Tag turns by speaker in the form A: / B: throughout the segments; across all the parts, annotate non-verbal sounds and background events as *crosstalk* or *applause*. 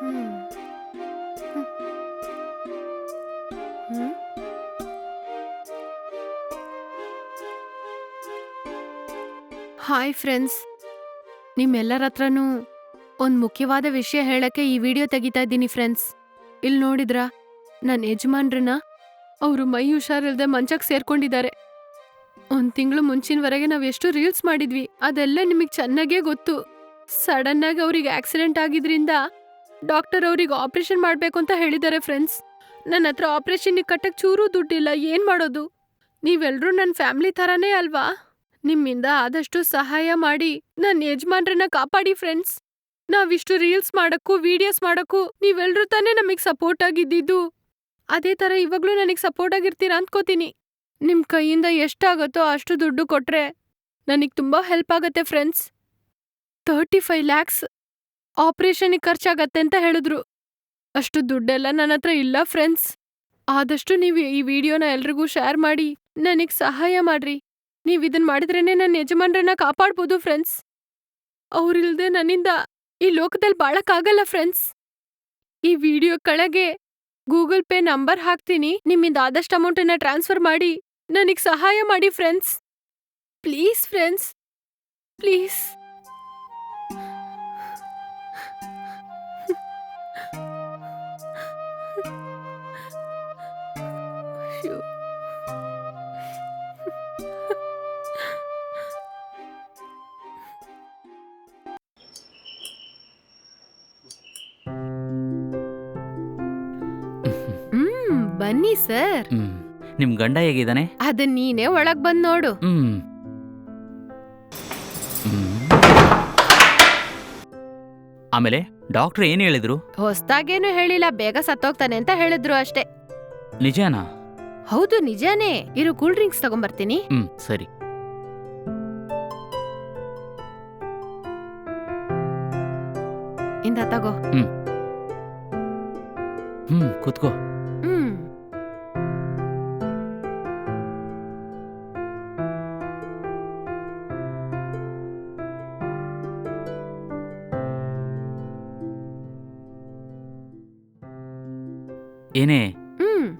A: Hi friends. ನಿಮ್ಮೆಲ್ಲರ ಹತ್ರನೂ ಒಂದು ಮುಖ್ಯವಾದ ವಿಷಯ ಹೇಳಕ್ಕೆ ಈ ವಿಡಿಯೋ ತೆಗಿತಾ ಇದ್ದೀನಿ ಫ್ರೆಂಡ್ಸ್. ಇಲ್ಲಿ ನೋಡಿದ್ರಾ ನನ್ನ ಯಜಮಾನ್ರನ್ನ ಅವರು ಮೈ ಹುಷಾರಿಲ್ದೆ ಮಂಚಕ್ಕೆ ಸೇರ್ಕೊಂಡಿದ್ದಾರೆ. ಒಂದು ತಿಂಗಳು ಮುಂಚಿನವರೆಗೆ ನಾವು ಎಷ್ಟು ರೀಲ್ಸ್ ಮಾಡಿದ್ವಿ, ಅದೆಲ್ಲ ನಿಮಗೆ ಚೆನ್ನಾಗೇ ಗೊತ್ತು. ಸಡನ್ನಾಗಿ ಅವ್ರಿಗೆ ಆಕ್ಸಿಡೆಂಟ್ ಆಗಿದ್ರಿಂದ ಡಾಕ್ಟರ್ ಅವ್ರಿಗೆ ಆಪರೇಷನ್ ಮಾಡಬೇಕು ಅಂತ ಹೇಳಿದ್ದಾರೆ ಫ್ರೆಂಡ್ಸ್. ನನ್ನ ಹತ್ರ ಆಪರೇಷನ್ಗೆ ಕಟ್ಟಕ್ಕೆ ಚೂರೂ ದುಡ್ಡಿಲ್ಲ, ಏನು ಮಾಡೋದು? ನೀವೆಲ್ಲರೂ ನನ್ನ ಫ್ಯಾಮಿಲಿ ಥರನೇ ಅಲ್ವಾ? ನಿಮ್ಮಿಂದ ಆದಷ್ಟು ಸಹಾಯ ಮಾಡಿ ನನ್ನ ಯಜಮಾನ್ರನ್ನ ಕಾಪಾಡಿ ಫ್ರೆಂಡ್ಸ್. ನಾವಿಷ್ಟು ರೀಲ್ಸ್ ಮಾಡಕ್ಕೂ, ವಿಡಿಯೋಸ್ ಮಾಡಕ್ಕೂ ನೀವೆಲ್ಲರೂ ತಾನೇ ನಮಗೆ ಸಪೋರ್ಟ್ ಆಗಿದ್ದಿದ್ದು. ಅದೇ ಥರ ಇವಾಗ್ಲೂ ನನಗೆ ಸಪೋರ್ಟ್ ಆಗಿರ್ತೀರಾ ಅಂದ್ಕೋತೀನಿ ನಿಮ್ ಕೈಯಿಂದ ಎಷ್ಟಾಗತ್ತೋ ಅಷ್ಟು ದುಡ್ಡು ಕೊಟ್ರೆ ನನಗೆ ತುಂಬಾ ಹೆಲ್ಪ್ ಆಗತ್ತೆ ಫ್ರೆಂಡ್ಸ್. ತರ್ಟಿ ಫೈವ್ ಲ್ಯಾಕ್ಸ್ ಆಪರೇಷನ್ಗೆ ಖರ್ಚಾಗತ್ತೆ ಅಂತ ಹೇಳಿದ್ರು. ಅಷ್ಟು ದುಡ್ಡೆಲ್ಲ ನನ್ನ ಹತ್ರ ಇಲ್ಲ ಫ್ರೆಂಡ್ಸ್. ಆದಷ್ಟು ನೀವು ಈ ವಿಡಿಯೋನ ಎಲ್ರಿಗೂ ಶೇರ್ ಮಾಡಿ, ನನಗೆ ಸಹಾಯ ಮಾಡ್ರಿ. ನೀವು ಇದನ್ನ ಮಾಡಿದ್ರೇನೆ ನನ್ನ ಯಜಮಾನ್ರನ್ನ ಕಾಪಾಡ್ಬೋದು ಫ್ರೆಂಡ್ಸ್. ಅವ್ರಿಲ್ದೆ ನನ್ನಿಂದ ಈ ಲೋಕದಲ್ಲಿ ಬಾಳಕ್ಕಾಗಲ್ಲ ಫ್ರೆಂಡ್ಸ್. ಈ ವಿಡಿಯೋ ಕೆಳಗೆ ಗೂಗಲ್ ಪೇ ನಂಬರ್ ಹಾಕ್ತೀನಿ, ನಿಮ್ಮಿಂದ ಆದಷ್ಟು ಅಮೌಂಟನ್ನ ಟ್ರಾನ್ಸ್ಫರ್ ಮಾಡಿ, ನನಗೆ ಸಹಾಯ ಮಾಡಿ ಫ್ರೆಂಡ್ಸ್. Please friends. ಪ್ಲೀಸ್. ಅಯ್ಯೋ. ಹ್ಮ್ ಬನ್ನಿ ಸರ್.
B: ಹ್ಮ್ ನಿಮ್ ಗಂಡ ಹೇಗಿದ್ದಾನೆ?
A: ಅದನ್ ನೀನೇ ಒಳಗ್ ಬಂದ್ ನೋಡು.
B: ಹ್ಮ್. ಹ್ಮ್. ಆಮೇಲೆ? ಡಾಕ್ಟರ್ ಏನು ಹೇಳಿದ್ರು?
A: ಹೊಸ್ದಾಗೇನು ಹೇಳಿಲ್ಲ ಬೇಗ ಸತ್ತೋಗ್ತಾನೆ ಅಂತ ಹೇಳಿದ್ರು ಅಷ್ಟೇ.
B: ನಿಜಾನಾ?
A: ಹೌದು ನಿಜಾನೇ. ಇರು ಕೂಲ್ ಡ್ರಿಂಕ್ಸ್ ತಗೊಂಬರ್ತೀನಿ.
B: ಹ್ಮ್ ಸರಿ.
A: ಇಂದ ತಗೋ.
B: ಹ್ಮ್. ಕೂತ್ಕೋ. ಏನೇ?
A: ಹ್ಮ್.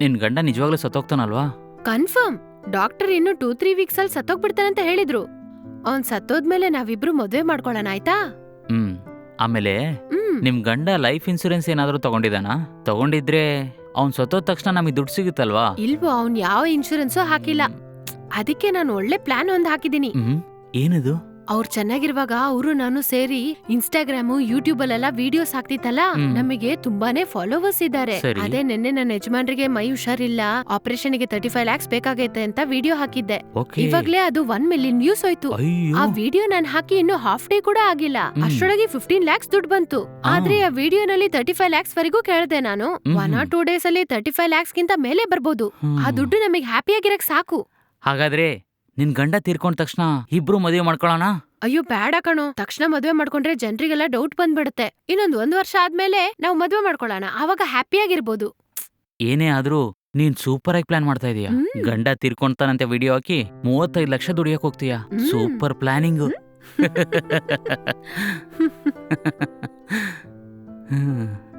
B: ನಿನ್ ಗಂಡ ನಿಜವಾಗ್ಲೂ ಸತ್ತೋಗ್ತಾನಲ್ವಾ?
A: ಕನ್ಫರ್ಮ್. ಡಾಕ್ಟರ್ ಇನ್ನು ಟೂ ತ್ರೀ ವೀಕ್ಸ್ ಅಲ್ಲಿ ಸತ್ತೋಗ್ಬಿಡ್ತಾನಂತ ಹೇಳಿದ್ರು. ಅವ್ನ್ ಸತ್ತೋದ್ಮೇಲೆ ನಾವಿಬ್ರು ಮದ್ವೆ ಮಾಡ್ಕೊಳ್ಳೋಣ ಆಯ್ತಾ?
B: ಹ್ಮ್. ಆಮೇಲೆ
A: ಹ್ಮ್.
B: ನಿಮ್ ಗಂಡ ಲೈಫ್ ಇನ್ಸೂರೆನ್ಸ್ ಏನಾದರೂ ತಗೊಂಡಿದಾನಾ ತಗೊಂಡಿದ್ರೆ ಅವ್ನ್ ಸತ್ತೋದ ತಕ್ಷಣ ನಮಗೆ ದುಡ್ಡು ಸಿಗುತ್ತಲ್ವಾ?
A: ಇಲ್ವೋ ಅವ್ನ್ ಯಾವ ಇನ್ಶೂರೆನ್ಸು ಹಾಕಿಲ್ಲ. ಅದಕ್ಕೆ ನಾನು ಒಳ್ಳೆ ಪ್ಲಾನ್ ಒಂದ್ ಹಾಕಿದ್ದೀನಿ.
B: ಹ್ಮ್. ಏನದು?
A: ಅವ್ರು ಚೆನ್ನಾಗಿರುವಾಗ ಅವರು ನಾನು ಸೇರಿ ಇನ್ಸ್ಟಾಗ್ರಾಮ್ ಯೂಟ್ಯೂಬ್ ಅಲ್ಲೆಲ್ಲ ವಿಡಿಯೋಸ್ ಹಾಕ್ತಿತ್ತಲ್ಲ?
B: ಹ್ಮ್.
A: ನಮಗೆ ತುಂಬಾನೇ ಫಾಲೋವರ್ಸ್ ಇದ್ದಾರೆ.
B: ಸರಿ.
A: ಅದೇ ನಿನ್ನೆ ನನ್ನ ಯಜಮಾನ್ರಿಗೆ ಮೈ ಹುಷಾರಿಲ್ಲ ಆಪರೇಷನ್ಗೆ ತರ್ಟಿ ಫೈವ್ ಲ್ಯಾಕ್ಸ್ ಬೇಕಾಗೈತೆ ಅಂತ ವಿಡಿಯೋ ಹಾಕಿದ್ದೆ.
B: ಓಕೆ.
A: ಇವಾಗ್ಲೇ ಅದು ಒನ್ ಮಿಲಿಯನ್ ವ್ಯೂಸ್ ಹೋಯ್ತು.
B: ಅಯ್ಯೋ.
A: ಆ ವಿಡಿಯೋ ನಾನು ಹಾಕಿ ಇನ್ನು ಹಾಫ್ ಡೇ ಕೂಡ ಆಗಿಲ್ಲ.
B: ಹ್ಮ್.
A: ಅಷ್ಟರೊಳಗೆ ಫಿಫ್ಟೀನ್ ಲ್ಯಾಕ್ಸ್ ದುಡ್ಡು ಬಂತು. ಆದ್ರೆ ಆ ವಿಡಿಯೋನಲ್ಲಿ ತರ್ಟಿ ಫೈವ್ ಲ್ಯಾಕ್ಸ್ ವರೆಗೂ ಕೇಳ್ದೆ ನಾನು.
B: ಹ್ಮ್.
A: ಒನ್ ಆರ್ ಟೂ ಡೇಸ್ ಅಲ್ಲಿ ತರ್ಟಿ ಫೈವ್ ಲ್ಯಾಕ್ಸ್ ಗಿಂತ ಮೇಲೆ ಬರ್ಬೋದು.
B: ಹ್ಮ್.
A: ಆ ದುಡ್ಡು ನಮಗೆ ಹ್ಯಾಪಿಯಾಗಿರಕ್ ಸಾಕು.
B: ಹಾಗಾದ್ರೆ ನಿನ್ ಗಂಡ ತೀರ್ಕೊಂಡ ತಕ್ಷಣ ಇಬ್ರು ಮದುವೆ ಮಾಡ್ಕೊಳ್ಳೋಣ
A: ಅಯ್ಯೋ ಬೇಡ ಕಣೋ. ತಕ್ಷಣ ಮದುವೆ ಮಾಡ್ಕೊಂಡ್ರೆ ಜನರಿಗೆಲ್ಲ ಡೌಟ್ ಬಂದ್ಬಿಡುತ್ತೆ. ಇನ್ನೊಂದ್ ಒಂದ್ ವರ್ಷ ಆದ್ಮೇಲೆ ನಾವು ಮದ್ವೆ ಮಾಡ್ಕೊಳ್ಳೋಣ ಆವಾಗ ಹ್ಯಾಪಿಯಾಗಿರ್ಬೋದು
B: ಏನೇ ಆದ್ರೂ ನೀನ್ ಸೂಪರ್ ಆಗಿ ಪ್ಲಾನ್ ಮಾಡ್ತಾ ಇದೀಯ?
A: ಹ್ಮ್.
B: ಗಂಡ ತೀರ್ಕೊಂತಾನಂತೆ ವಿಡಿಯೋ ಹಾಕಿ ಮೂವತ್ತೈದು ಲಕ್ಷ ದುಡಿಯಕ್ ಹೋಗ್ತೀಯ?
A: ಹ್ಮ್.
B: Super planning. ಹ್ಮ್. *laughs*